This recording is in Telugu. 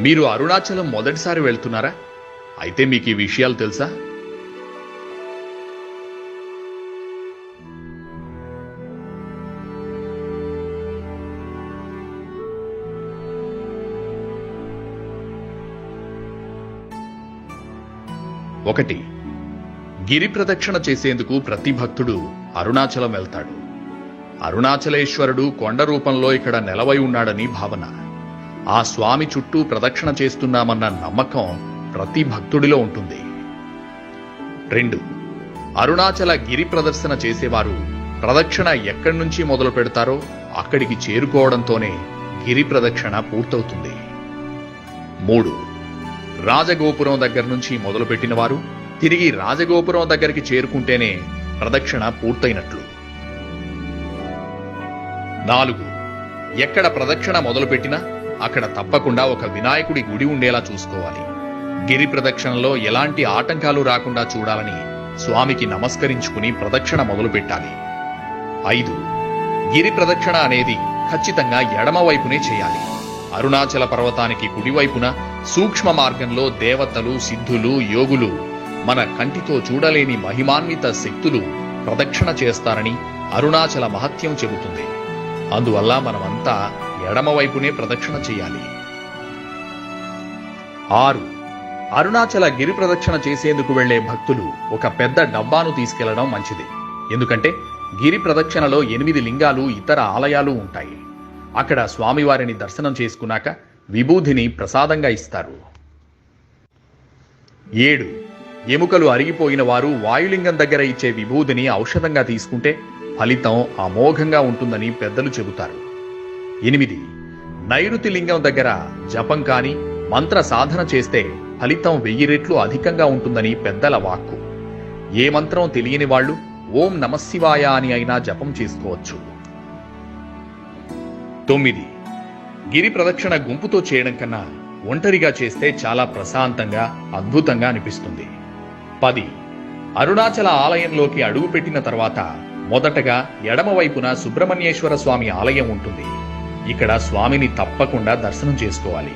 మీరు అరుణాచలం మొదటిసారి వెళ్తున్నారా? అయితే మీకు ఈ విషయాలు తెలుసా? ఒకటి గిరి ప్రదక్షిణ చేసేందుకు ప్రతి భక్తుడు అరుణాచలం వెళ్తాడు. అరుణాచలేశ్వరుడు కొండ రూపంలో ఇక్కడ నెలవై ఉన్నాడని భావన. ఆ స్వామి చుట్టూ ప్రదక్షిణ చేస్తున్నామన్న నమ్మకం ప్రతి భక్తుడిలో ఉంటుంది. రెండు అరుణాచల గిరి ప్రదర్శన చేసేవారు ప్రదక్షిణ ఎక్కడి నుంచి మొదలు పెడతారో అక్కడికి చేరుకోవడంతోనే గిరి ప్రదక్షిణ పూర్తవుతుంది. మూడు రాజగోపురం దగ్గర నుంచి మొదలుపెట్టిన వారు తిరిగి రాజగోపురం దగ్గరికి చేరుకుంటేనే ప్రదక్షిణ పూర్తయినట్లు. నాలుగు ఎక్కడ ప్రదక్షిణ మొదలుపెట్టినా అక్కడ తప్పకుండా ఒక వినాయకుడి గుడి ఉండేలా చూసుకోవాలి. గిరి ప్రదక్షిణలో ఎలాంటి ఆటంకాలు రాకుండా చూడాలని స్వామికి నమస్కరించుకుని ప్రదక్షిణ మొదలుపెట్టాలి. ఐదు. గిరి ప్రదక్షిణ అనేది ఖచ్చితంగా ఎడమవైపునే చేయాలి. అరుణాచల పర్వతానికి కుడివైపున సూక్ష్మ మార్గంలో దేవతలు సిద్ధులు యోగులు మన కంటితో చూడలేని మహిమాన్విత శక్తులు ప్రదక్షిణ చేస్తారని అరుణాచల మహత్యం చెబుతుంది. అందువల్ల మనమంతా ఎడమవైపునే ప్రదక్షిణ చేయాలి. ఆరు. అరుణాచల గిరి ప్రదక్షిణ చేసేందుకు వెళ్ళే భక్తులు ఒక పెద్ద డబ్బాను తీసుకెళ్ళడం మంచిది. ఎందుకంటే గిరి ప్రదక్షిణలో ఎనిమిది లింగాలు ఇతర ఆలయాలు ఉంటాయి. అక్కడ స్వామివారిని దర్శనం చేసుకున్నాక విభూదిని ప్రసాదంగా ఇస్తారు. ఏడు. ఎముకలు అరిగిపోయిన వారు వాయులింగం దగ్గర ఇచ్చే విభూదిని ఔషధంగా తీసుకుంటే ఫలితం అమోఘంగా ఉంటుందని పెద్దలు చెబుతారు. ఎనిమిది. నైరుతి లింగం దగ్గర జపం కాని మంత్ర సాధన చేస్తే ఫలితం వెయ్యి రెట్లు అధికంగా ఉంటుందని పెద్దల వాక్కు. ఏ మంత్రం తెలియని వాళ్ళు ఓం నమశివాయ అని అయినా జపం చేసుకోవచ్చు. తొమ్మిది. గిరి ప్రదక్షిణ గుంపుతో చేయడం కన్నా ఒంటరిగా చేస్తే చాలా ప్రశాంతంగా అద్భుతంగా అనిపిస్తుంది. పది. అరుణాచల ఆలయంలోకి అడుగుపెట్టిన తర్వాత మొదటగా ఎడమవైపున సుబ్రహ్మణ్యేశ్వర స్వామి ఆలయం ఉంటుంది. ఇక్కడ స్వామిని తప్పకుండా దర్శనం చేసుకోవాలి.